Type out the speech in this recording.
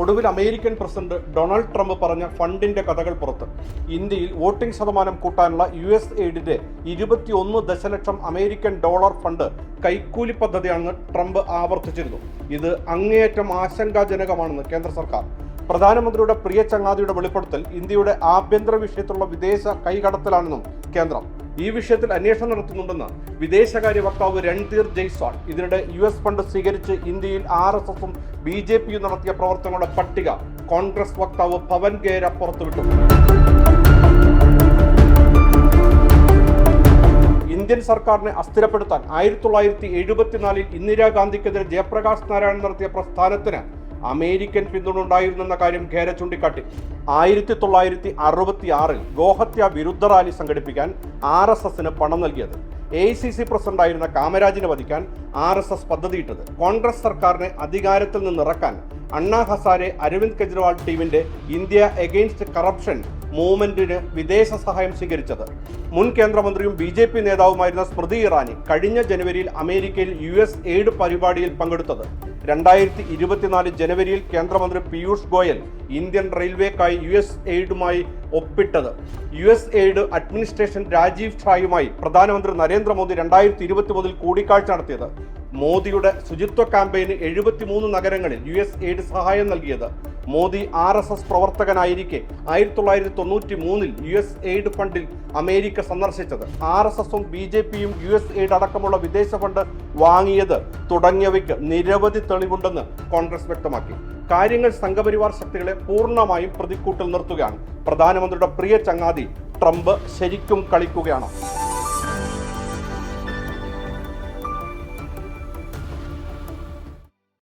ഒടുവിൽ American president Donald Trump പറഞ്ഞ ഫണ്ടിന്റെ കഥകൾ പുറത്ത്. ഇന്ത്യയിൽ വോട്ടിംഗ് ശതമാനം കൂട്ടാനുള്ള യു എസ് എയ്ഡിന്റെ ഇരുപത്തിയൊന്ന് ദശലക്ഷം അമേരിക്കൻ ഡോളർ ഫണ്ട് കൈക്കൂലി പദ്ധതിയാണെന്ന് ട്രംപ് ആവർത്തിച്ചിരുന്നു. ഇത് അങ്ങേയറ്റം ആശങ്കാജനകമാണെന്ന് കേന്ദ്ര സർക്കാർ. പ്രധാനമന്ത്രിയുടെ പ്രിയ ചങ്ങാതിയുടെ വെളിപ്പെടുത്തൽ ഇന്ത്യയുടെ ആഭ്യന്തര വിഷയത്തിലുള്ള വിദേശ കൈകടത്തലാണെന്നും കേന്ദ്രം ഈ വിഷയത്തിൽ അന്വേഷണം നടത്തുന്നുണ്ടെന്ന് വിദേശകാര്യ വക്താവ് രൺധീർ ജയ്സ്വാൾ. ഇതിനിടെ യു എസ് ഫണ്ട് സ്വീകരിച്ച് ഇന്ത്യയിൽ ആർ എസ് എസും ബി ജെ പിയും നടത്തിയ പ്രവർത്തനങ്ങളുടെ പട്ടിക കോൺഗ്രസ് വക്താവ് പവൻ ഗേര പുറത്തുവിട്ടു. ഇന്ത്യൻ സർക്കാരിനെ അസ്ഥിരപ്പെടുത്താൻ ആയിരത്തി തൊള്ളായിരത്തി എഴുപത്തിനാലിൽ ഇന്ദിരാഗാന്ധിക്കെതിരെ ജയപ്രകാശ് നാരായണൻ നടത്തിയ പ്രസ്ഥാനത്തിന് അമേരിക്കൻ പിന്തുണ ഉണ്ടായിരുന്നെന്ന കാര്യം ഖേര ചൂണ്ടിക്കാട്ടി. ആയിരത്തി തൊള്ളായിരത്തി അറുപത്തി ആറിൽ ഗോഹത്യ വിരുദ്ധ റാലി സംഘടിപ്പിക്കാൻ ആർ എസ് എസിന് പണം നൽകിയത്. എ സി സി പ്രസിഡന്റായിരുന്ന കാമരാജിനെ വധിക്കാൻ ആർ എസ് എസ് പദ്ധതിയിട്ടത്. കോൺഗ്രസ് സർക്കാരിനെ അധികാരത്തിൽ നിന്ന് ഇറക്കാൻ അണ്ണാ ഹസാരെ അരവിന്ദ് കെജ്രിവാൾ ടീമിന്റെ ഇന്ത്യ എഗെയിൻസ്റ്റ് കറപ്ഷൻ മൂവ്മെന്റിന് വിദേശ സഹായം സ്വീകരിച്ചത്. മുൻ കേന്ദ്രമന്ത്രിയും ബി ജെ പി നേതാവുമായിരുന്ന സ്മൃതി ഇറാനി കഴിഞ്ഞ ജനുവരിയിൽ അമേരിക്കയിൽ യു എസ് എയ്ഡ് പരിപാടിയിൽ പങ്കെടുത്തത്. രണ്ടായിരത്തി ഇരുപത്തിനാല് ജനുവരിയിൽ കേന്ദ്രമന്ത്രി പീയൂഷ് ഗോയൽ ഇന്ത്യൻ റെയിൽവേക്കായി യു എസ് എയ്ഡുമായി ഒപ്പിട്ടത്. U S aid administration Rajiv ഷായുമായി പ്രധാനമന്ത്രി നരേന്ദ്രമോദി രണ്ടായിരത്തി ഇരുപത്തി മൂന്നിൽ കൂടിക്കാഴ്ച നടത്തിയത്. മോദിയുടെ ശുചിത്വ ക്യാമ്പയിന് എഴുപത്തിമൂന്ന് നഗരങ്ങളിൽ യു എസ് എയ്ഡ് സഹായം നൽകിയത്. മോദി ആർ എസ് എസ് പ്രവർത്തകനായിരിക്കെ ആയിരത്തി തൊള്ളായിരത്തി തൊണ്ണൂറ്റി മൂന്നിൽ യു എസ് എയ്ഡ് ഫണ്ടിൽ അമേരിക്ക സന്ദർശിച്ചത്. ആർ എസ് എസും ബി ജെ പിയും യു എസ് എയ്ഡ് അടക്കമുള്ള വിദേശ ഫണ്ട് വാങ്ങിയത് തുടങ്ങിയവയ്ക്ക് നിരവധി തെളിവുണ്ടെന്ന് കോൺഗ്രസ് വ്യക്തമാക്കി. കാര്യങ്ങൾ സംഘപരിവാർ ശക്തികളെ പൂർണമായും പ്രതിക്കൂട്ടിൽ നിർത്തുകയാണ്. പ്രധാനമന്ത്രിയുടെ പ്രിയ ചങ്ങാതി ട്രംപ് ശരിക്കും കളിക്കുകയാണ്?